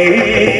நாளை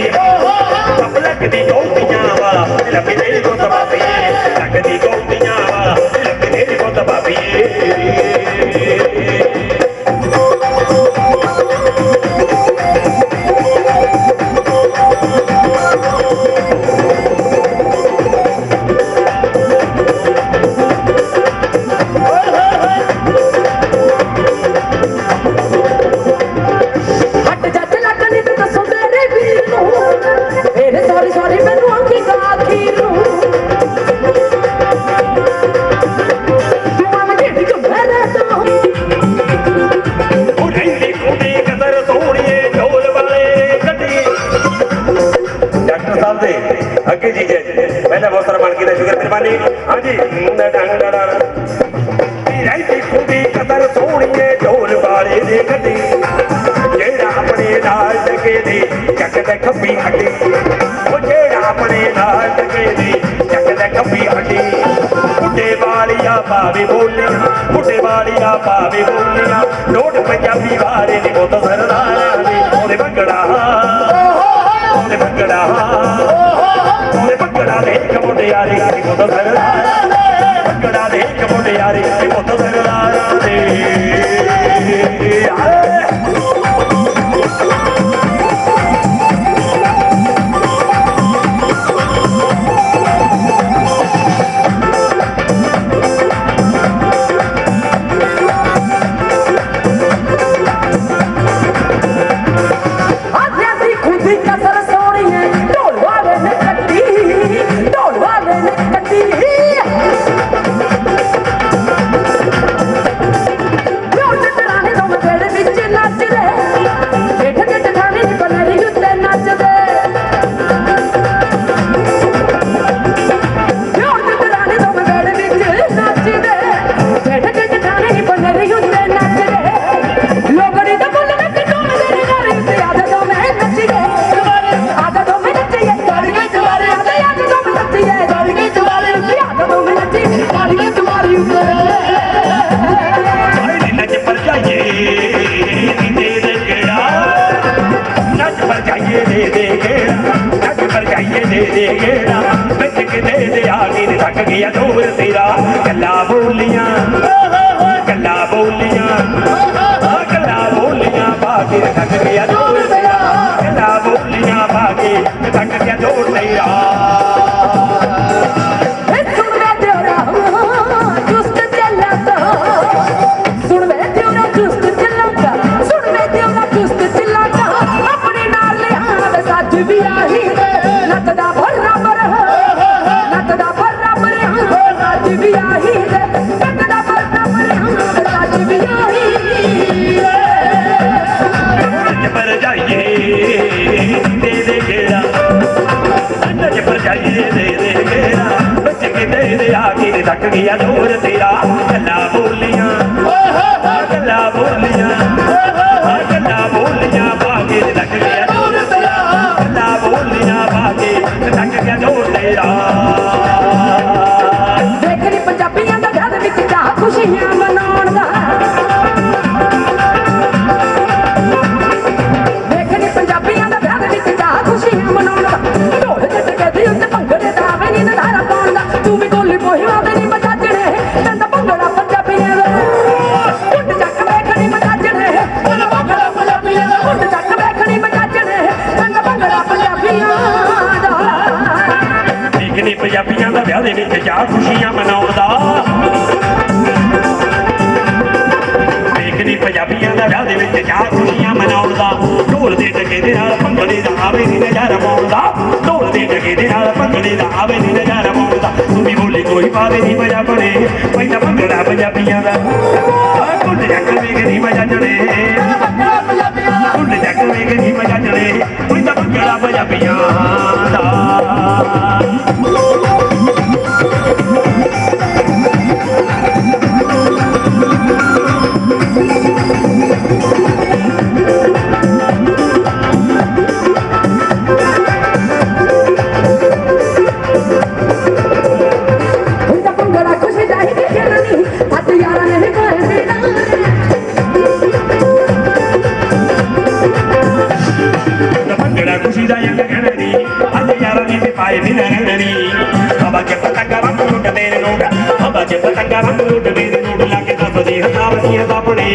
ਅੱਗੇ ਜੀ ਜੀ। ਪਹਿਲਾਂ ਬਹੁਤ ਸਾਰਾ ਬਣ ਗਿਆ ਸ਼ੁਕਰ ਮਿਹਰਬਾਨੀ। ਹਾਂਜੀ। ਡੰਗ ਡੜੜ ਰਾਈ ਦੀ ਖੁਦੀ ਕਦਰ ਸੋਹਣੀਏ, ਢੋਲ ਵਾਲੇ ਦੀ ਗੱਡੀ। ਜਿਹੜਾ ਆਪਣੇ ਨਾਲ ਟਕੇ ਦੀ, ਚੱਕ ਤੇ ਖੱਬੀ ਹੱਡੀ। ਉਹ ਜਿਹੜਾ ਆਪਣੇ ਨਾਲ ਟਕੇ ਦੀ, ਚੱਕ ਤੇ ਖੱਬੀ ਹੱਡੀ। ਬੁੱਢੇ ਵਾਲੀਆ ਪਾਵੇ ਬੋਲੀਆਂ, ਬੁੱਢੇ ਵਾਲੀਆ ਪਾਵੇ ਬੋਲੀਆਂ। ਲੋਟ ਪੰਜਾਬੀ ਵਾਲੇ ਦੀ ਬਹੁਤ ਸਰਦਾਰਾਂ ਦੀ। யாரே முதல் yeah. Yeah. ਪੰਜਾਬੀਆਂ ਦਾ ਵਿਆਹ ਦੇ ਵਿੱਚ ਜਾ ਖੁਸ਼ੀਆਂ ਮਨਾਉਣ ਦਾ ਦੇਖਦੀ ਪੰਜਾਬੀਆਂ ਦਾ ਵਿਆਹ ਦੇ ਵਿੱਚ ਚਾਹ ਖੁਸ਼ੀਆਂ ਮਨਾਉਣ ਦਾ ਢੋਲ ਦੇ ਟਕੇ ਦੇ ਨਾਲ ਭੰਗੜੇ ਦਾ ਆਵੇ ਨਹੀਂ ਨਜ਼ਾਰਾ ਪਾਉਣ ਢੋਲ ਦੇ ਟਕੇ ਦੇ ਨਾਲ ਭੰਗੜੇ ਦਾ ਆਵੇ ਨਹੀਂ ਨਜ਼ਾਰਾ ਪਾਉਣ ਦਾ ਬੋਲੇ ਕੋਈ ਪਾਵੇ ਨਹੀਂ ਮਜ਼ਾ ਬਣੇ। ਪਹਿਲਾਂ ਭੰਗੜਾ ਪੰਜਾਬੀਆਂ ਦਾ। ਢੋਲ ਜੱਟ ਵੇਖ ਨਹੀਂ ਮਜ਼ਾ ਚੜੇ। ਢੋਲ ਜੱਟ ਵੇਖ ਨਹੀਂ ਮਜ਼ਾ ਚੜੇ। ਕੋਈ ਤਾਂ ਭੰਗੜਾ ਪੰਜਾਬੀਆਂ ਦਾ। ਲੁੱਟਦੇ ਤੇ ਲੁੱਟ ਲਾ ਕੇ ਦੱਸਦੇ ਹਸਾਬ ਅਸੀਂ ਹਸਾਪੜੇ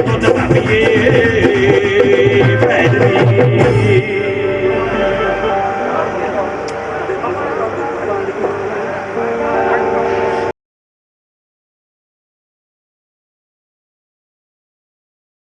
ਪੁੱਤ ਬਾਬੀਏ ਪੈਦਰੀ